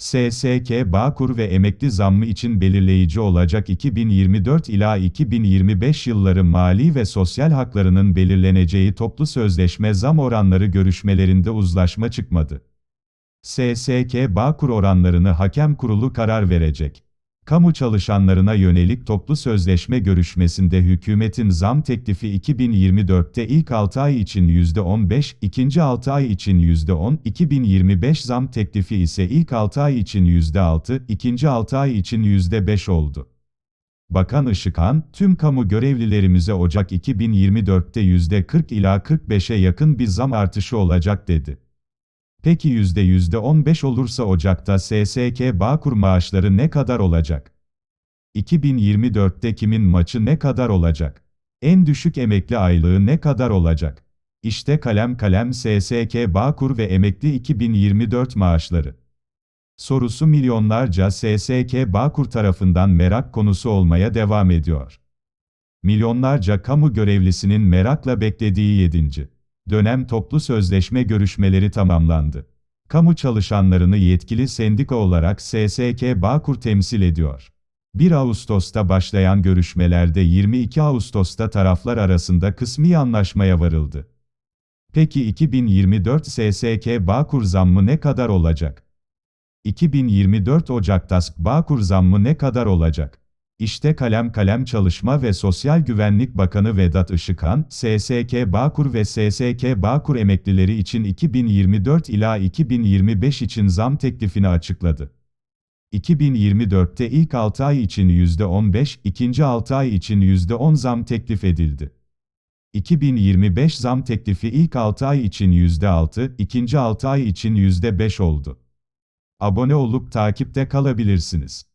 SSK Bağkur ve emekli zammı için belirleyici olacak 2024 ila 2025 yılları mali ve sosyal haklarının belirleneceği toplu sözleşme zam oranları görüşmelerinde uzlaşma çıkmadı. SSK Bağkur oranlarını hakem kurulu karar verecek. Kamu çalışanlarına yönelik toplu sözleşme görüşmesinde hükümetin zam teklifi 2024'te ilk 6 ay için %15, ikinci 6 ay için %10, 2025 zam teklifi ise ilk 6 ay için %6, ikinci 6 ay için %5 oldu. Bakan Işıkhan, tüm kamu görevlilerimize Ocak 2024'te %40 ila 45'e yakın bir zam artışı olacak dedi. Peki yüzde yüzde 15 olursa Ocak'ta SSK Bağkur maaşları ne kadar olacak? 2024'te kimin maçı ne kadar olacak? En düşük emekli aylığı ne kadar olacak? İşte kalem kalem SSK Bağkur ve emekli 2024 maaşları. Sorusu milyonlarca SSK Bağkur tarafından merak konusu olmaya devam ediyor. Milyonlarca kamu görevlisinin merakla beklediği 7 dönem toplu sözleşme görüşmeleri tamamlandı. Kamu çalışanlarını yetkili sendika olarak SSK Bağkur temsil ediyor. 1 Ağustos'ta başlayan görüşmelerde 22 Ağustos'ta taraflar arasında kısmi anlaşmaya varıldı. Peki 2024 SSK Bağkur zammı ne kadar olacak? 2024 Ocak'ta Bağkur zammı ne kadar olacak? İşte kalem kalem Çalışma ve Sosyal Güvenlik Bakanı Vedat Işıkhan, SSK Bağkur ve SSK Bağkur emeklileri için 2024 ila 2025 için zam teklifini açıkladı. 2024'te ilk 6 ay için %15, ikinci 6 ay için %10 zam teklif edildi. 2025 zam teklifi ilk 6 ay için %6, ikinci 6 ay için %5 oldu. Abone olup takipte kalabilirsiniz.